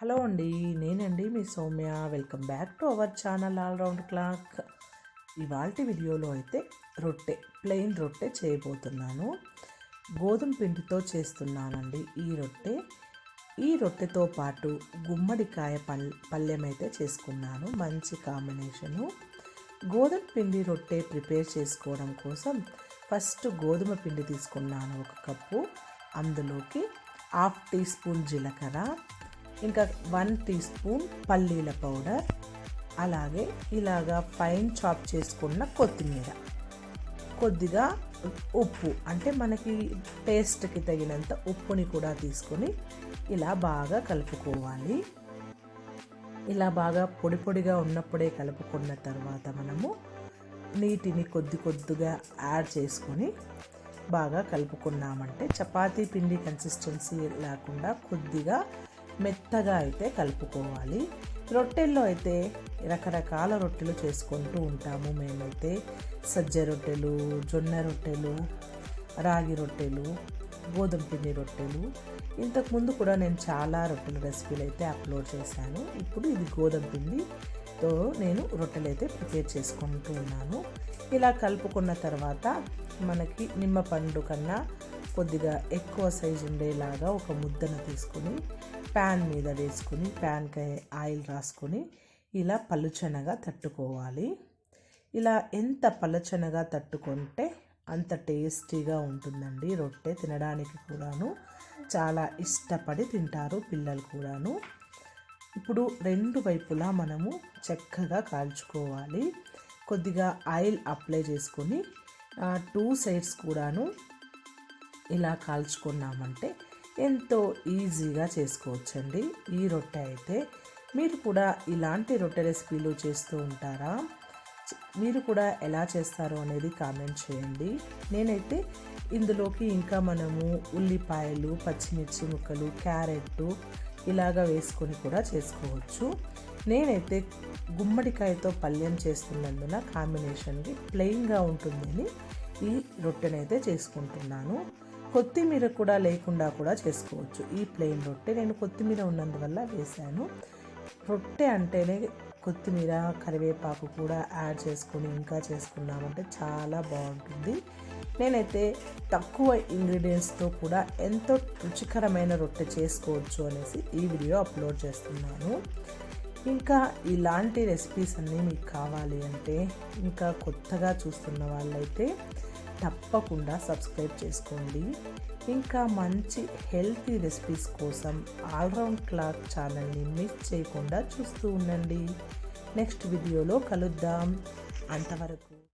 Hello అండి నేనండి మీ Soumya. Welcome back to our channel all round clock. ఇవాళ వీడియోలో అయితే రొట్టె ప్లెయిన్ రొట్టె చేయబోతున్నాను. గోధుమ పిండితో చేస్తున్నానండి ఈ రొట్టె. ఈ రొట్టెతో పాటు గుమ్మడికాయ పల్ పల్లెం అయితే చేసుకున్నాను మంచి కాంబినేషను. గోధుమ పిండి రొట్టె ప్రిపేర్ చేసుకోవడం కోసం ఫస్ట్ గోధుమ పిండి తీసుకున్నాను ఒక కప్పు. అందులోకి హాఫ్ టీ స్పూన్ జీలకర్ర ఇంకా వన్ టీ స్పూన్ పల్లీల పౌడర్ అలాగే ఇలాగా ఫైన్ చాప్ చేసుకున్న కొత్తిమీర. కొద్దిగా ఉప్పు అంటే మనకి టేస్ట్కి తగినంత ఉప్పుని కూడా తీసుకొని ఇలా బాగా కలుపుకోవాలి. ఇలా బాగా పొడి పొడిగా ఉన్నప్పుడే కలుపుకున్న తర్వాత మనము నీటిని కొద్ది కొద్దిగా యాడ్ చేసుకొని బాగా కలుపుకున్నామంటే చపాతీ పిండి కన్సిస్టెన్సీ లేకుండా కొద్దిగా మెత్తగా అయితే కలుపుకోవాలి. రొట్టెల్లో అయితే రకరకాల రొట్టెలు చేసుకుంటూ ఉంటాము మేమైతే. సజ్జ రొట్టెలు జొన్న రొట్టెలు రాగి రొట్టెలు గోధుమ పిండి రొట్టెలు. ఇంతకుముందు కూడా నేను చాలా రొట్టెల రెసిపీలు అయితే అప్లోడ్ చేశాను. ఇప్పుడు ఇది గోధుమ పిండితో నేను రొట్టెలు అయితే ప్రిపేర్ చేసుకుంటూ ఉన్నాను. ఇలా కలుపుకున్న తర్వాత మనకి నిమ్మ పండు కన్నా కొద్దిగా ఎక్కువ సైజు ఉండేలాగా ఒక ముద్దను తీసుకుని ప్యాన్ మీద వేసుకుని ప్యాన్కి ఆయిల్ రాసుకొని ఇలా పలుచనగా తట్టుకోవాలి. ఇలా ఎంత పలుచనగా తట్టుకుంటే అంత టేస్టీగా ఉంటుందండి రొట్టె తినడానికి కూడాను. చాలా ఇష్టపడి తింటారు పిల్లలు కూడాను. ఇప్పుడు రెండు వైపులా మనము చక్కగా కాల్చుకోవాలి. కొద్దిగా ఆయిల్ అప్లై చేసుకొని టూ సైడ్స్ కూడాను ఇలా కాల్చుకున్నామంటే ఎంతో ఈజీగా చేసుకోవచ్చండి. ఈ రొట్టె అయితే మీరు కూడా ఇలాంటి రొట్టె రెసిపీలు చేస్తూ ఉంటారా? మీరు కూడా ఎలా చేస్తారు అనేది కామెంట్ చేయండి. నేనైతే ఇందులోకి ఇంకా మనము ఉల్లిపాయలు పచ్చిమిర్చి ముక్కలు క్యారెట్ ఇలాగా వేసుకొని కూడా చేసుకోవచ్చు. నేనైతే గుమ్మడికాయతో పళ్ళెం చేస్తున్నందున కాంబినేషన్కి ప్లెయిన్గా ఉంటుందని ఈ రొట్టెనైతే చేసుకుంటున్నాను. కొత్తిమీర కూడా లేకుండా కూడా చేసుకోవచ్చు. ఈ ప్లెయిన్ రొట్టె నేను కొత్తిమీర ఉన్నందువల్ల వేశాను. రొట్టె అంటేనే కొత్తిమీర కరివేపాకు కూడా యాడ్ చేసుకొని ఇంకా చేసుకున్నామంటే చాలా బాగుంటుంది. నేనైతే తక్కువ ఇంగ్రీడియంట్స్తో కూడా ఎంతో రుచికరమైన రొట్టె చేసుకోవచ్చు అనేసి ఈ వీడియో అప్లోడ్ చేస్తున్నాను. ఇంకా ఇలాంటి రెసిపీస్ అన్నీ మీకు కావాలి అంటే ఇంకా కొత్తగా చూస్తున్న వాళ్ళైతే తప్పకుండా సబ్స్క్రైబ్ చేసుకోండి. ఇంకా మంచి హెల్తీ రెసిపీస్ కోసం ఆల్రౌండ్ క్లాక్ ఛానల్ని మిస్ చేయకుండా చూస్తూ ఉండండి. నెక్స్ట్ వీడియోలో కలుద్దాం. అంతవరకు